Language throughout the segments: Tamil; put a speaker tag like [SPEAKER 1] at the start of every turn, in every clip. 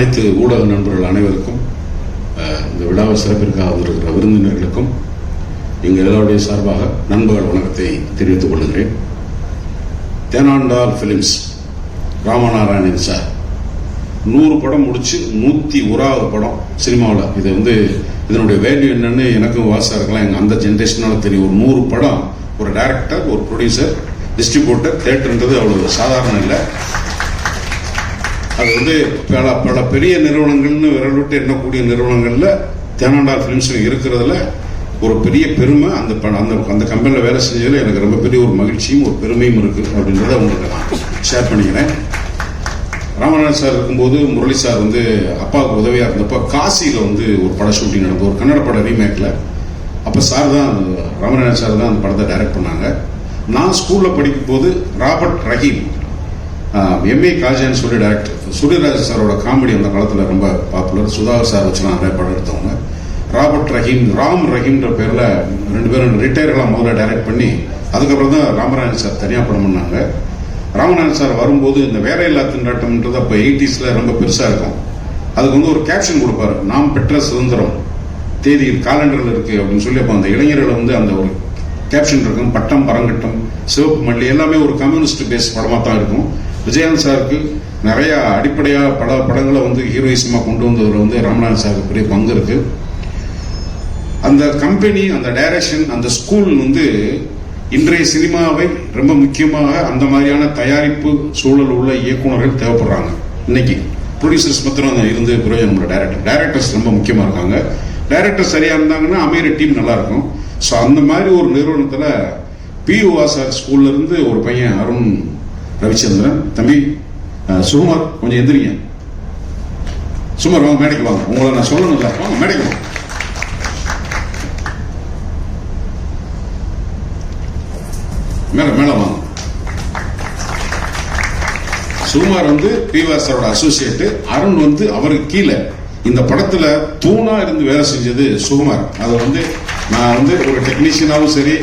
[SPEAKER 1] அனைத்து ஊடக நண்பர்கள் அனைவருக்கும் இந்த விழாவை சிறப்பிற்காக வந்திருக்கிற விருந்தினர்களுக்கும் எங்கள் எல்லாருடைய சார்பாக நண்பர்கள் வணக்கத்தை தெரிவித்துக் கொள்கிறேன். Thenandal films Ramanarayanan sir. நூறு படம் முடிச்சு நூற்றி ஒராவது படம் சினிமாவில். இது வந்து இதனுடைய வேல்யூ என்னன்னு எனக்கும் வாசா இருக்கலாம். எங்கள் அந்த ஜென்ரேஷனால தெரியும். ஒரு நூறு படம் ஒரு டைரக்டர் ஒரு ப்ரொடியூசர் டிஸ்ட்ரிபியூட்டர் தேட்டர்ன்றது அவ்வளோ சாதாரணம் இல்லை. அது வந்து பல பல பெரிய நிறுவனங்கள்னு விரல் விட்டு எண்ணக்கூடிய நிறுவனங்களில் தேனாண்டால் ஃபிலிம்ஸில் இருக்கிறதுல ஒரு பெரிய பெருமை அந்த அந்த அந்த கம்பெனியில் வேலை செஞ்சதில் எனக்கு ரொம்ப பெரிய ஒரு மகிழ்ச்சியும் ஒரு பெருமையும் இருக்கு அப்படின்றத உங்களுக்கு நான் ஷேர் பண்ணிக்கிறேன். ராமநாதன் சார் இருக்கும்போது முரளி சார் வந்து அப்பாவுக்கு உதவியாக இருந்தப்போ காசியில் வந்து ஒரு பட ஷூட்டிங் நடந்தது ஒரு கன்னட பட ரீமேக்கில் அப்போ சார் தான் ராமநாதன் சார் தான் அந்த படத்தை டைரக்ட் பண்ணாங்க. நான் ஸ்கூலில் படிக்கும் போது ராபர்ட் ரஹீம் எம்ஏ காஜான்னு சொல்லி டேரக்டர் சூரியராஜ் சாரோட காமெடி அந்த காலத்தில் ரொம்ப பாப்புலர் சுதாகர் சார் வச்சுலாம் நிறைய படம் எடுத்தவங்க. ராபர்ட் ரஹீம் ராம் ரஹீம்ன்ற பேரில் ரெண்டு பேரும் ரிட்டையர்லாம் முதல்ல டைரக்ட் பண்ணி அதுக்கப்புறம் தான் ராமராஜன் சார் தனியாக படம் பண்ணாங்க. ராமநாதன் சார் வரும்போது இந்த வேலையில்லா திண்டாட்டம்ன்றது அப்போ எயிட்டிஸில் ரொம்ப பெருசாக இருக்கும். அதுக்கு வந்து ஒரு கேப்ஷன் கொடுப்பாரு. நாம் பெற்ற சுதந்திரம் தேதி காலண்டரில் இருக்குது அப்படின்னு சொல்லி அப்போ அந்த இளைஞர்களை வந்து அந்த ஒரு கேப்ஷன் இருக்கும். பட்டம் பரங்கட்டம் சிவப்பு மல்லி எல்லாமே ஒரு கம்யூனிஸ்ட் பேஸ் படமாக தான் இருக்கும். விஜயகாந்த் சாருக்கு நிறைய அடிப்படையாக பல படங்களை வந்து ஹீரோயிசமாக கொண்டு வந்ததில் வந்து ராமநாதன் சாருக்கு பெரிய பங்கு இருக்கு. அந்த கம்பெனி அந்த டைரக்ஷன் அந்த ஸ்கூல் வந்து இன்றைய சினிமாவை ரொம்ப முக்கியமாக அந்த மாதிரியான தயாரிப்பு சூழல் உள்ள இயக்குனர்கள் தேவைப்படுறாங்க. இன்னைக்கு ப்ரொடியூசர்ஸ் மாத்திரம் இருந்து பிரயோஜனம் இல்லை டைரக்டர் டைரக்டர்ஸ் ரொம்ப முக்கியமாக இருக்காங்க. டைரக்டர் சரியா இருந்தாங்கன்னா அமையிற டீம் நல்லா இருக்கும். ஸோ அந்த மாதிரி ஒரு நிறுவனத்தில் பி வாசர் ஸ்கூல்ல இருந்து ஒரு பையன் அருண் ரவிச்சந்திரன். தம்பி சுகுமார் கொஞ்சம் எந்திரிங்க. சுமார் வாங்க மேடைக்கு வாங்க. உங்களை நான் சொல்லணும்ல. வாங்க மேடைக்கு வாங்க. மேல மேல வாங்க. சுகுமார் வந்து பிவாசரோட அசோசியேட்டு அருண் வந்து அவருக்கு கீழே. இந்த படத்துல தூணா இருந்து வேலை செஞ்சது சுகுமார். அதை வந்து நான் வந்து ஒரு டெக்னீஷியனாகவும் சரி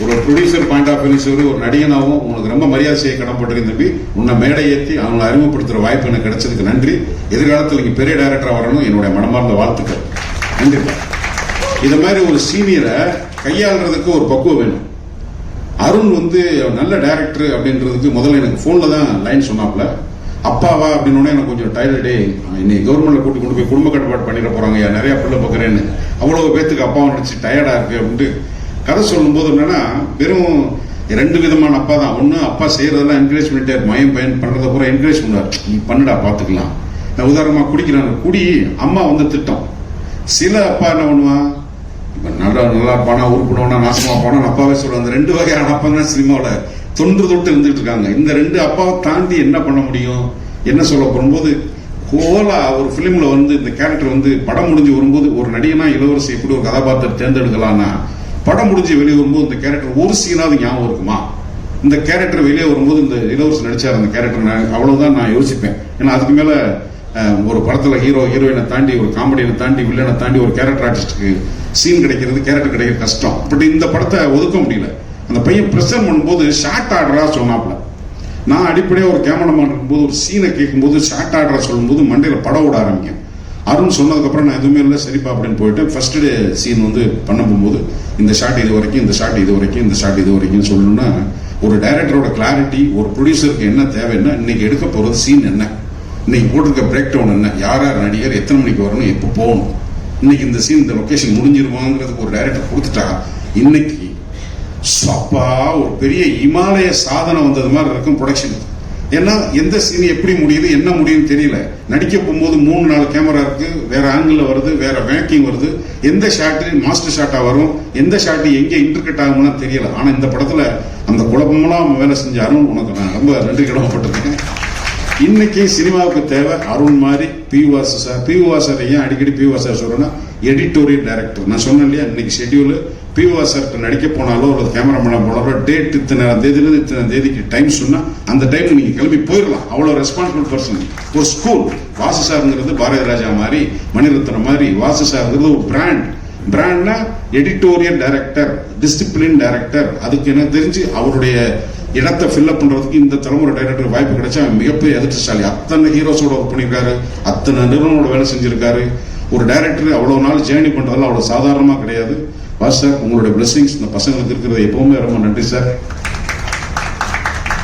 [SPEAKER 1] ஒரு ப்ரொடியூசர் பாயிண்ட் ஆஃப் வியூ ஒரு நடிகனாகவும் உனக்கு ரொம்ப மரியாதை செய்ய கடன்பட்டிருக்கேன் தம்பி. உன்னை மேடை ஏற்றி அவங்களை அறிமுகப்படுத்துகிற வாய்ப்பு எனக்கு கிடைச்சதுக்கு நன்றி. எதிர்காலத்தில் நீங்கள் பெரிய டைரக்டராக வரணும். என்னுடைய மனமார்ந்த வாழ்த்துக்கள். நன்றி இது மாதிரி ஒரு சீனியரை கையாளுறதுக்கு ஒரு பக்குவம் வேணும். அருண் வந்து நல்ல டேரக்டர் அப்படின்றதுக்கு முதல்ல எனக்கு ஃபோனில் தான் லைன் சொன்னாப்ல அப்பாவா அப்படின்னு எனக்கு கொஞ்சம் டயர்டே இன்னைக்கு கவர்மெண்ட்ல கூட்டி கொண்டு போய் குடும்ப கட்டுப்பாடு பண்ணிட போறாங்க நிறைய பிள்ளை பார்க்குறேன்னு அவ்வளோ பேத்துக்கு அப்பாவை நினச்சி டயர்டாக இருக்கு அப்படின்ட்டு கதை சொல்லும்போது என்னன்னா வெறும் ரெண்டு விதமான அப்பா தான். ஒன்று அப்பா செய்யறதெல்லாம் என்கரேஜ் பண்ணிட்டே மயம் பயன் பண்றத பூரா என்கரேஜ் பண்ணுவார். நீ பண்ணுடா பாத்துக்கலாம். நான் உதாரணமா குடிக்கிறாங்க குடி அம்மா வந்து திட்டம். சில அப்பா என்ன பண்ணுவான் இப்ப நல்லா நல்லா இருப்பானா உருப்பிடுவானா நாசமா போனா அப்பாவே சொல்லுவாங்க அந்த ரெண்டு வகையான அப்பா தான் சினிமாவில் தொன்று தொட்டு இருந்துட்டு இருக்காங்க. இந்த ரெண்டு அப்பாவை தாண்டி என்ன பண்ண முடியும்? என்ன சொல்ல போகும்போது கோலா ஒரு பிலிம்ல வந்து இந்த கேரக்டர் வந்து படம் முடிஞ்சு வரும்போது ஒரு நடிகனா இளவரசி எப்படி ஒரு கதாபாத்திரம் தேர்ந்தெடுக்கலாம்னா படம் முடிஞ்சு வெளியே வரும்போது இந்த கேரக்டர் ஒரு சீனாவது ஞாபகம் இருக்குமா? இந்த கேரக்டர் வெளியே வரும்போது இந்த இளவரசன் நடிச்சார் அந்த கேரக்டர் நான் அவ்வளவுதான் நான் யோசிப்பேன். ஏன்னா அதுக்கு மேல ஒரு படத்துல ஹீரோ ஹீரோயினை தாண்டி ஒரு காமெடியனை தாண்டி வில்லனை தாண்டி ஒரு கேரக்டர் ஆர்டிஸ்டுக்கு சீன் கிடைக்கிறது கேரக்டர் கிடைக்கிறது கஷ்டம். பட் இந்த படத்தை ஒதுக்க முடியல. அந்த பையன் பிரசன்ட் பண்ணும்போது ஷார்ட் ஆர்டரா சொன்னாப்ல. நான் அடிப்படையாக ஒரு கேமராமேன் இருக்கும்போது ஒரு சீனை கேட்கும்போது ஷார்ட் ஆர்டரா சொல்லும்போது மண்டையில படம் விட ஆரம்பிக்கும். அருண் சொன்னதுக்கப்புறம் நான் எதுவுமே இல்லை. சரிப்பா அப்படின்னு போயிட்டு ஃபர்ஸ்ட் டே சீன் வந்து பண்ண போகும்போது இந்த ஷாட் இது வரைக்கும் இந்த ஷாட் இது வரைக்கும் இந்த ஷாட் இது வரைக்கும் சொல்லணும்னா ஒரு டைரக்டரோட கிளாரிட்டி ஒரு ப்ரொடியூசருக்கு என்ன தேவைன்னா இன்னைக்கு எடுக்க போகிறது சீன் என்ன? இன்னைக்கு போட்டிருக்க பிரேக் டவுன் என்ன? யார் யார் நடிகர் எத்தனை மணிக்கு வரணும் எப்போ போகணும்? இன்னைக்கு இந்த சீன் இந்த லொக்கேஷன் முடிஞ்சிருவாங்கிறதுக்கு ஒரு டைரக்டர் கொடுத்துட்டா இன்னைக்கு அப்பா ஒரு பெரிய இமாலய சாதனை வந்தது மாதிரி இருக்கும் ப்ரொடக்ஷன் ஏன்னா எந்த சீன் எப்படி முடியுது என்ன முடியும்னு தெரியல. நடிக்க போகும்போது மூணு நாலு கேமரா இருக்கு வேற ஆங்கிள் வருது வேற வேக்கிங் வருது. எந்த ஷாட்டு மாஸ்டர் ஷாட்டா வரும் எந்த ஷாட்டு எங்க இன்டர்கட் ஆகும்னா தெரியல. ஆனா இந்த படத்துல அந்த குழப்பமெல்லாம் அவன் வேலை செஞ்ச அருண் உனக்கு நான் ரொம்ப நன்றி கடமைப்பட்டிருக்கேன். இன்னைக்கு சினிமாவுக்கு தேவை அருண் மாதிரி பி வாசு சார் பி வாசர் ஏன் அடிக்கடி பி வாசர் சொல்றேன்னா எடிட்டோரியல் டைரக்டர் நான் சொன்னேன் இல்லையா இன்னைக்கு ஷெட்யூலு பி சார்கிட்ட நடிக்க போனாலோ ஒரு கேமராமேன போனாலோ டேட் இத்தனை தேதியிலிருந்து இத்தனை தேதிக்கு டைம் சொன்னா அந்த டைம் நீங்க கிளம்பி போயிடலாம். அவ்வளவு ரெஸ்பான்சிபிள் பர்சன் ஒரு ஸ்கூல் வாசு சார்ங்கிறது பாரதி ராஜா மாதிரி மணிரத்னம் மாதிரி வாசு சார்ங்கிறது ஒரு பிராண்ட் பிராண்ட்னா எடிட்டோரியல் டைரக்டர் டிசிப்ளின் டைரக்டர் அதுக்கு எனக்கு தெரிஞ்சு அவருடைய இடத்தை ஃபில்அப் பண்றதுக்கு இந்த தலைமுறை டைரக்டர் வாய்ப்பு கிடைச்சா அவன் மிகப்பெரிய அதிர்ஷ்டசாலி அத்தனை ஹீரோஸோட ஒர்க் பண்ணியிருக்காரு அத்தனை நிறுவனங்களோட வேலை செஞ்சிருக்காரு. ஒரு டைரக்டர் அவ்வளவு நாள் ஜேர்னி பண்றதெல்லாம் அவ்வளவு சாதாரணமா கிடையாது. பாஸ் சார் உங்களுடைய பிளெஸிங்ஸ் இந்த பசங்களுக்கு இருக்கிறது எப்பவுமே ரொம்ப நன்றி சார்.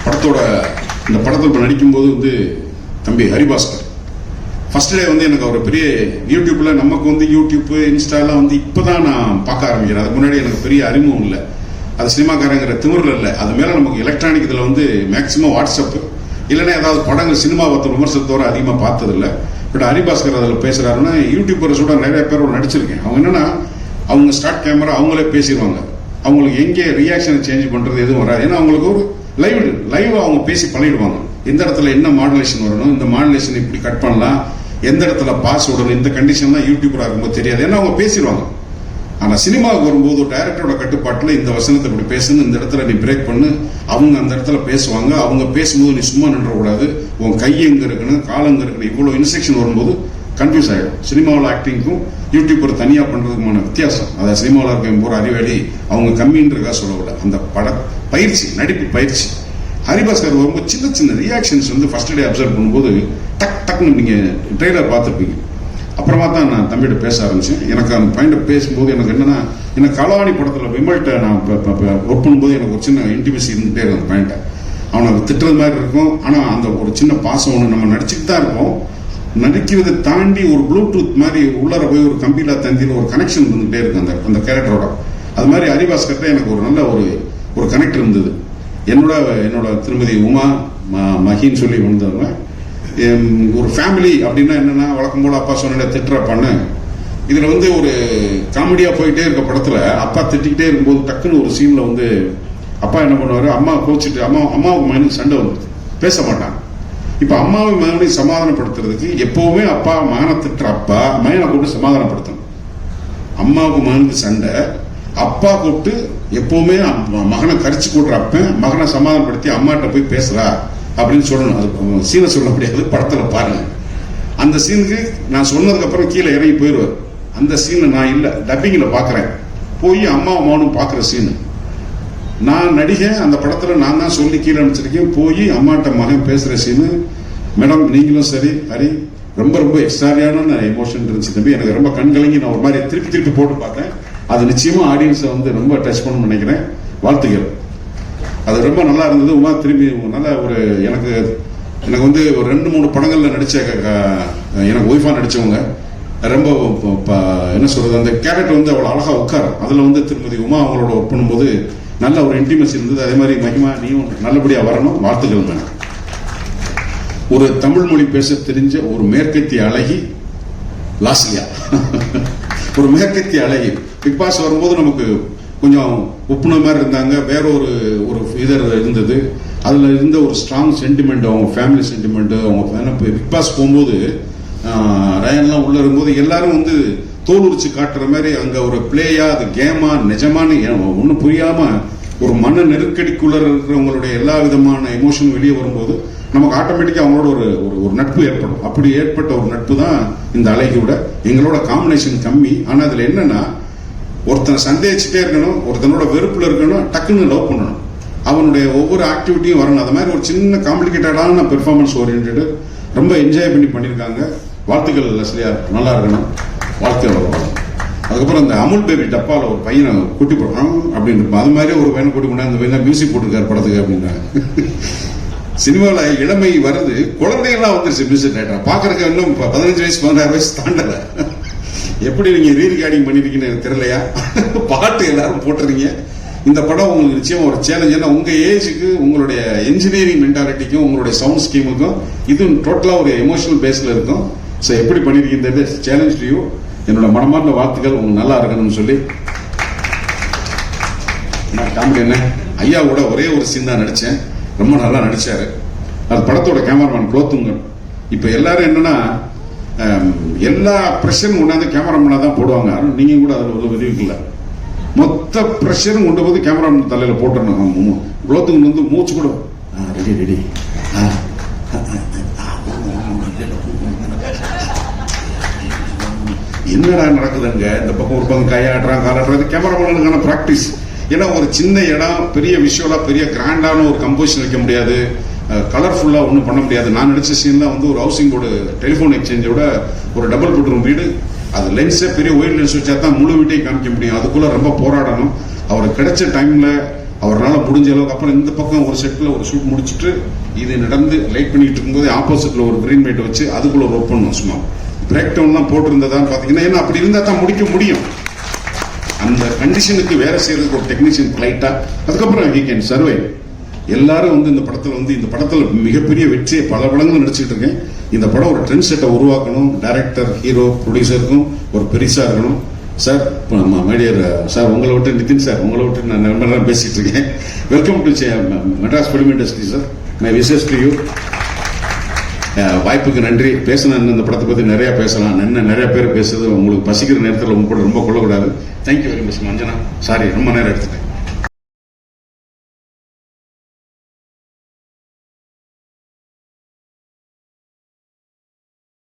[SPEAKER 1] படத்தோட இந்த படத்தில் இப்போ நடிக்கும்போது வந்து தம்பி ஹரிபாஸ்கர். ஃபர்ஸ்ட் டே வந்து எனக்கு அவர் பெரிய யூடியூப்பில் நமக்கு வந்து யூடியூப்பு இன்ஸ்டாலாம் வந்து இப்போ தான் நான் பார்க்க ஆரம்பிக்கிறேன். அதுக்கு முன்னாடி எனக்கு பெரிய அறிமுகம் இல்லை. அது சினிமாக்காரங்கிற திமிரில் இல்லை. அது மேலே நமக்கு எலக்ட்ரானிக் இதில் வந்து மேக்ஸிமம் வாட்ஸ்அப்பு இல்லைன்னா ஏதாவது படங்கள் சினிமா பற்றி விமர்சனத்தோட அதிகமாக பார்த்ததில்ல. பட் ஹரிபாஸ்கர் அதில் பேசுகிறாருன்னா யூடியூபர்ஸோட நிறைய பேரோட நடிச்சிருக்கேன். அவங்க என்னென்னா அவங்க ஸ்டார்ட் கேமரா அவங்களே பேசிடுவாங்க அவங்களுக்கு எங்கே ரியாக்ஷனை சேஞ்ச் பண்ணுறது எதுவும் வராது. ஏன்னா அவங்களுக்கு ஒரு லைவ் லைவ் அவங்க பேசி பழகிடுவாங்க. எந்த இடத்துல என்ன மாடுலேஷன் வரணும் இந்த மாடுலேஷன் இப்படி கட் பண்ணலாம் எந்த இடத்துல பாஸ் விடணும் இந்த கண்டிஷன்லாம் யூடியூபராக இருக்கும்போது தெரியாது. ஏன்னா அவங்க பேசிடுவாங்க ஆனால் சினிமாவுக்கு வரும்போது டைரக்டரோட கட்டுப்பாட்டில் இந்த வசனத்தை இப்படி பேசணும் இந்த இடத்துல நீ பிரேக் பண்ணு அவங்க அந்த இடத்துல பேசுவாங்க. அவங்க பேசும்போது நீ சும்மா நின்றக்கூடாது. உன் கை எங்கே இருக்கணும் கால் எங்க இருக்கணும் இவ்வளோ இன்ஸ்ட்ரக்ஷன் வரும்போது கன்ஃபியூஸ் ஆகிடும் சினிமாவில் ஆக்டிங்க்கும் யூடியூபர் தனியாக பண்ணுறதுக்குமான வித்தியாசம். அதை சினிமாவில் இருக்க போகிற அறிவாளி அவங்க கம்மின்றதா சொல்லவில்லை அந்த பட பயிற்சி நடிப்பு பயிற்சி. ஹரிபாஸ்கர் வரும்போது சின்ன சின்ன ரியாக்ஷன்ஸ் வந்து ஃபர்ஸ்ட் டே அப்சர்வ் பண்ணும்போது டக் டக்னு நீங்கள் ட்ரெய்லர் பார்த்துருப்பீங்க. அப்புறமா தான் நான் தம்பிகிட்ட பேச ஆரம்பிச்சேன். எனக்கு அந்த பாயிண்ட் பேசும்போது எனக்கு என்னன்னா எனக்கு களவாணி படத்தில் விமல்கிட்ட நான் ஒர்க் பண்ணும்போது எனக்கு ஒரு சின்ன இன்டிமேசி இருந்துகிட்டே இருக்கும் அந்த பாயிண்ட்டை அவனை திட்டுறது மாதிரி இருக்கும். ஆனால் அந்த ஒரு சின்ன பாசம் ஒன்று நம்ம நடிச்சுட்டு தான் இருப்போம். நடிக்கிறதை தாண்டி ஒரு ப்ளூடூத் மாதிரி உள்ளார போய் ஒரு கம்பியில தந்தியில் ஒரு கனெக்ஷன் வந்துகிட்டே இருக்கு அந்த அந்த கேரக்டரோட அது மாதிரி ஹரிபாஸ்கர்ட்ட எனக்கு ஒரு நல்ல ஒரு ஒரு கனெக்ட் இருந்தது. என்னோட என்னோட திருமதி உமா ம- மகின்னு சொல்லி வந்தவங்க ஒரு ஃபேமிலி அப்படின்னா என்னன்னா வழக்கம் போல அப்பா சொன்ன திட்டுற பண்ணு. இதுல வந்து ஒரு காமெடியா போயிட்டே இருக்க படத்துல அப்பா திட்டிக்கிட்டே இருக்கும்போது டக்குன்னு ஒரு சீன்ல வந்து அப்பா என்ன பண்ணுவாரு? அம்மா கோச்சிட்டு அம்மா அம்மாவுக்கு மகனுக்கு சண்டை வந்து பேச மாட்டான் இப்ப அம்மாவை மகனை சமாதானப்படுத்துறதுக்கு எப்பவுமே அப்பா மகனை திட்டுற அப்பா மகனை கூப்பிட்டு சமாதானப்படுத்தணும். அம்மாவுக்கு மகனுக்கு சண்டை அப்பா கூப்பிட்டு எப்பவுமே மகனை கரிச்சு கூட்டுற அப்பன் மகனை சமாதானப்படுத்தி அம்மாட்ட போய் பேசுறா அப்படின்னு சொல்லணும். அது சீனை சொல்ல முடியாது படத்துல பாருங்க. அந்த சீனுக்கு நான் சொன்னதுக்கு அப்புறம் கீழே இறங்கி போயிடுவார் அந்த சீனை நான் இல்லை டப்பிங்கில் பார்க்குறேன் போய் அம்மாவும் மகனும் பார்க்குற சீனு. நான் நடிகை அந்த படத்தில் நான் தான் சொல்லி கீழே அனுப்பிச்சிருக்கேன். போய் அம்மாட்ட மகன் பேசுகிற சீனு மேடம் நீங்களும் சரி ஹரி ரொம்ப ரொம்ப எக்ஸ்ட்ராரியான எமோஷன் இருந்துச்சு தம்பி. எனக்கு ரொம்ப கண்கலங்கி நான் ஒரு மாதிரி திருப்பி திருப்பி போட்டு பார்த்தேன். அது நிச்சயமாக ஆடியன்ஸை வந்து ரொம்ப டச் பண்ணணும்னு நினைக்கிறேன். வாழ்த்துக்கள். அது ரொம்ப நல்லா இருந்தது. உமா திரும்பி நல்ல ஒரு எனக்கு எனக்கு வந்து ஒரு ரெண்டு மூணு படங்களில் நடித்த க- எனக்கு ஒய்ஃபாக நடித்தவங்க ரொம்ப ப- என்ன சொல்கிறது அந்த கேரக்டர் வந்து அவ்வளோ அழகாக உட்காரும் அதில் வந்து திருமதி உமா அவங்களோட ஒர்க் பண்ணும்போது நல்ல ஒரு இன்டிமசி இருந்தது. அதே மாதிரி மகிமா நீயும் நல்லபடியா வரணும். வாழ்த்துக்கள் வேணும் ஒரு தமிழ் மொழி பேச தெரிஞ்ச ஒரு மேற்கத்திய அழகி லாஸ்லியா ஒரு மேற்கத்திய அழகி. பிக் பாஸ் வரும்போது நமக்கு கொஞ்சம் ஒப்புன மாதிரி இருந்தாங்க. வேற ஒரு ஒரு இதர் இருந்தது. அதுல இருந்த ஒரு ஸ்ட்ராங் சென்டிமெண்ட் அவங்க ஃபேமிலி சென்டிமெண்ட் அவங்க பிக் பாஸ் போகும்போது ரயன்லாம் உள்ள இருக்கும்போது எல்லாரும் வந்து தோல் உரிச்சு காட்டுற மாதிரி அங்க ஒரு பிளேயா அது கேமா நிஜமானு ஒன்றும் புரியாம ஒரு மன நெருக்கடிக்குள்ள இருக்கிறவங்களுடைய எல்லா விதமான எமோஷனும் வெளியே வரும்போது நமக்கு ஆட்டோமேட்டிக்கா அவங்களோட ஒரு ஒரு ஒரு நட்பு ஏற்படும். அப்படி ஏற்பட்ட ஒரு நட்பு தான் இந்த அழகியோட. எங்களோட காம்பினேஷன் கம்மி. ஆனா அதுல என்னன்னா ஒருத்தனை சந்தேகிச்சுட்டே இருக்கணும் ஒருத்தனோட வெறுப்புல இருக்கணும் டக்குன்னு லவ் பண்ணணும். அவனுடைய ஒவ்வொரு ஆக்டிவிட்டியும் வரணும். அது மாதிரி ஒரு சின்ன காம்ப்ளிகேட்டடான பெர்ஃபார்மன்ஸ் ஓரியன்டு ரொம்ப என்ஜாய் பண்ணி பண்ணியிருக்காங்க. வாழ்த்துக்கள் லஸ்லியா. நல்லா இருக்கணும். வாழ்க்கையில் வரும் அதுக்கப்புறம் அந்த அமுல் பேபி டப்பாவில் ஒரு பையனை கூட்டி போடுறான் அப்படின்னு. அது மாதிரி ஒரு பையனை கூட்டி கொண்டு அந்த பையன் மியூசிக் போட்டிருக்காரு படத்துக்கு அப்படின்னா சினிமாவில் இளமை வருது குழந்தைகள்லாம் வந்துருச்சு மியூசிக் டேரக்டர் பார்க்கறதுக்கு இன்னும் இப்போ பதினஞ்சு வயசு பதினாறு வயசு தாண்டலை. எப்படி நீங்கள் ரீ ரெக்கார்டிங் எனக்கு தெரியலையா? பாட்டு எல்லாரும் போட்டுறீங்க இந்த படம் உங்களுக்கு நிச்சயம் ஒரு சேலஞ்ச் ஏன்னா உங்கள் ஏஜுக்கு உங்களுடைய இன்ஜினியரிங் மென்டாலிட்டிக்கும் உங்களுடைய சவுண்ட் ஸ்கீமுக்கும் இது டோட்டலாக ஒரு எமோஷனல் பேஸில் இருக்கும். ஸோ எப்படி பண்ணியிருக்கீங்க சேலஞ்ச் டு யூ என்னோட மனமார்ந்த வாழ்த்துக்கள் உங்களுக்கு நல்லா இருக்கணும்னு சொல்லி நான் காமெடி என்ன ஐயா கூட ஒரே ஒரு சீன் தான் நடிச்சேன் ரொம்ப நல்லா நடிச்சாரு அது படத்தோட கேமராமேன் குலோத்துங்கன் இப்போ எல்லாரும் என்னன்னா எல்லா ப்ரெஷரும் கொண்டாந்து கேமராமேனாக தான் போடுவாங்க ஆனா நீங்க கூட அதில் ஒரு உதவிக்கல மொத்த ப்ரெஷரும் கொண்டு போது கேமராமேன் தலையில் போட்டுருணும் குலோத்துங்கன் வந்து மூச்சு கூட ரெடி ரெடி என்னடா நடக்குதுங்க? இந்த பக்கம் ஒரு பக்கம் கையாடுறான் காலாடுறது கேமராமேனுக்கான ப்ராக்டிஸ் ஏன்னா ஒரு சின்ன இடம் பெரிய விஷுவலாக பெரிய கிராண்டான ஒரு கம்போசிஷன் வைக்க முடியாது. கலர்ஃபுல்லாக ஒன்றும் பண்ண முடியாது. நான் நடித்த சீன்ல வந்து ஒரு ஹவுசிங் போர்டு டெலிஃபோன் எக்ஸ்சேஞ்சோட ஒரு டபுள் பெட்ரூம் வீடு. அது லென்ஸே பெரிய ஒயிட் லென்ஸ் வச்சா தான் முழு வீட்டையும் காமிக்க முடியும். அதுக்குள்ளே ரொம்ப போராடணும். அவருக்கு கிடைச்ச டைமில் அவரால் முடிஞ்ச அளவுக்கு அப்புறம் இந்த பக்கம் ஒரு செட்டில் ஒரு ஷூட் முடிச்சிட்டு இது நடந்து லைட் பண்ணிட்டு இருக்கும்போது ஆப்போசிட்டில் ஒரு கிரீன் லைட் வச்சு அதுக்குள்ளே ஒரு பண்ணணும் சும்மா. பிரேக் டவுன்லாம் போட்டிருந்ததான்னு பார்த்தீங்கன்னா ஏன்னா அப்படி இருந்தால் தான் முடிக்க முடியும். அந்த கண்டிஷனுக்கு வேலை செய்யறதுக்கு ஒரு டெக்னீஷியன் லைட்டா அதுக்கப்புறம் ஹி கேன் சர்வை எல்லாரும் வந்து இந்த படத்தில் வந்து இந்த படத்தில் மிகப்பெரிய வெற்றியை பல படங்கள் நடிச்சுட்டு இருக்கேன். இந்த படம் ஒரு ட்ரெண்ட் செட்டை உருவாக்கணும். டேரக்டர் ஹீரோ ப்ரொடியூசருக்கும் ஒரு பெருசாக இருக்கணும். சார் மேடியர் சார் உங்களை விட்டு நிதின் சார் உங்களை விட்டு நான் ரொம்ப நேரம் பேசிட்டு இருக்கேன். Welcome to Madras film industry sir my wishes to you வாய்ப்புக்கு நன்றி. பேசின இந்த படத்தை பத்தி நிறைய பேசலாம். என்ன நிறைய பேர் பேசுறது உங்களுக்கு பசிக்கிற நேரத்தில் உங்க கூட ரொம்ப கொள்ளக்கூடாது thank you very much Manjana. Sorry ரொம்ப நேரம் எடுத்துட்டேன்.